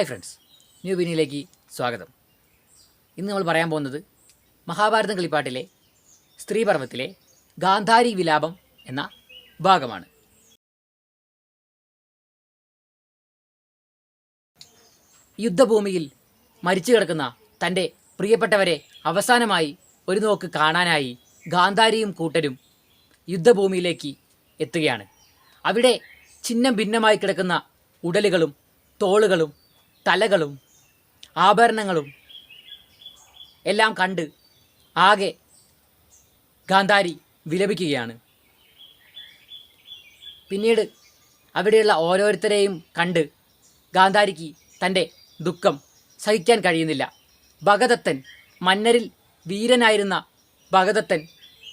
Hi friends new ബിനിയിലേക്ക് സ്വാഗതം. ഇന്ന് നമ്മൾ പറയാൻ പോകുന്നത് മഹാഭാരതം കളിപ്പാട്ടിലെ സ്ത്രീപർവത്തിലെ ഗാന്ധാരി വിലാപം എന്ന ഭാഗമാണ്. യുദ്ധഭൂമിയിൽ മരിച്ചു കിടക്കുന്ന തന്റെ പ്രിയപ്പെട്ടവരെ അവസാനമായി ഒരു നോക്ക് കാണാനായി ഗാന്ധാരിയും കൂട്ടരും യുദ്ധഭൂമിയിലേക്ക് എത്തുകയാണ്. അവിടെ ചിഹ്നം ഭിന്നമായി കിടക്കുന്ന ഉടലുകളും തോളുകളും തലകളും ആഭരണങ്ങളും എല്ലാം കണ്ട് ആകെ ഗാന്ധാരി വിലപിക്കുകയാണ്. പിന്നീട് അവിടെയുള്ള ഓരോരുത്തരെയും കണ്ട് ഗാന്ധാരിക്ക് തന്റെ ദുഃഖം സഹിക്കാൻ കഴിയുന്നില്ല. ഭഗദത്തൻ മന്നരിൽ വീരനായിരുന്ന ഭഗദത്തൻ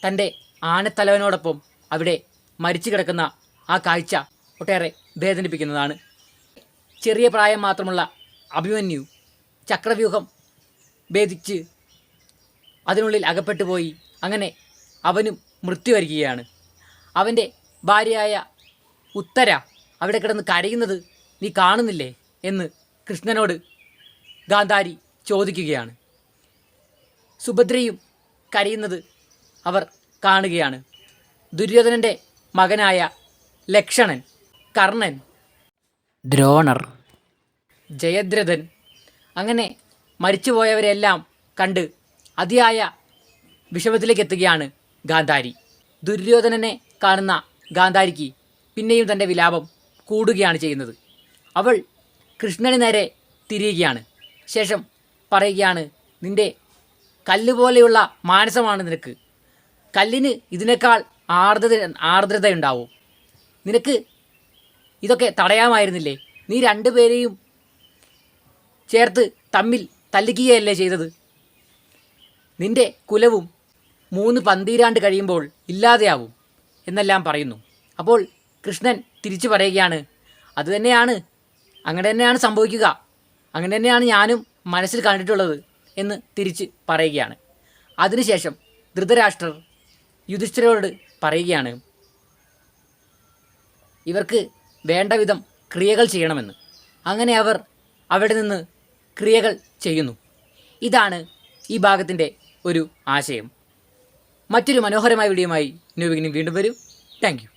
തന്റെ ആനത്തലവനോടൊപ്പം അവിടെ മരിച്ചു കിടക്കുന്ന ആ കാഴ്ച ഒട്ടേറെ വേദനിപ്പിക്കുന്നതാണ്. ചെറിയ പ്രായം മാത്രമുള്ള അഭിമന്യു ചക്രവ്യൂഹം ഭേദിച്ച് അതിനുള്ളിൽ അകപ്പെട്ടു പോയി. അങ്ങനെ അവനും മൃത്യു വരികയാണ്. അവന്റെ ഭാര്യയായ ഉത്തര അവിടെ കിടന്ന് കരയുന്നത് നീ കാണുന്നില്ലേ എന്ന് കൃഷ്ണനോട് ഗാന്ധാരി ചോദിക്കുകയാണ്. സുഭദ്രയും കരയുന്നത് അവർ കാണുകയാണ്. ദുര്യോധനന്റെ മകനായ ലക്ഷണൻ കർണൻ ദ്രോണർ ജയദ്രഥൻ. അങ്ങനെ മരിച്ചുപോയവരെല്ലാം കണ്ട് അതിയായ വിഷമത്തിലേക്ക് എത്തുകയാണ് ഗാന്ധാരി. ദുര്യോധനനെ കാണുന്ന ഗാന്ധാരിക്ക് പിന്നെയും തന്റെ വിലാപം കൂടുകയാണ് ചെയ്യുന്നത്. അവൾ കൃഷ്ണന് നേരെ തിരിയുകയാണ്. ശേഷം പറയുകയാണ് നിന്റെ കല്ല് പോലെയുള്ള മാനസമാണ് നിനക്ക്. കല്ലിന് ഇതിനേക്കാൾ ആർദ്രത ആർദ്രതയുണ്ടാവും. നിനക്ക് ഇതൊക്കെ തടയാമായിരുന്നില്ലേ? നീ രണ്ടുപേരെയും ചേർത്ത് തമ്മിൽ തല്ലിക്കുകയല്ലേ ചെയ്തത്? നിന്റെ കുലവും മൂന്ന് പന്തീരാണ്ട് കഴിയുമ്പോൾ ഇല്ലാതെയാവും എന്നെല്ലാം പറയുന്നു. അപ്പോൾ കൃഷ്ണൻ തിരിച്ചു പറയുകയാണ് അതുതന്നെയാണ് അങ്ങനെ തന്നെയാണ് സംഭവിക്കുക അങ്ങനെ തന്നെയാണ് ഞാനും മനസ്സിൽ കണ്ടിട്ടുള്ളത് എന്ന് തിരിച്ച് പറയുകയാണ്. അതിനുശേഷം ധൃതരാഷ്ട്രർ യുധിഷ്ഠിരോട് പറയുകയാണ് ഇവർക്ക് വേണ്ട വിധം ക്രിയകൾ ചെയ്യണമെന്ന്. അങ്ങനെ അവർ അവിടെ നിന്ന് ക്രിയകൾ ചെയ്യുന്നു. ഇതാണ് ഈ ഭാഗത്തിന്റെ ഒരു ആശയം. മറ്റൊരു മനോഹരമായ വീഡിയോയുമായി ന്യൂ ബിഗിനിങ് വീണ്ടും വരും. താങ്ക്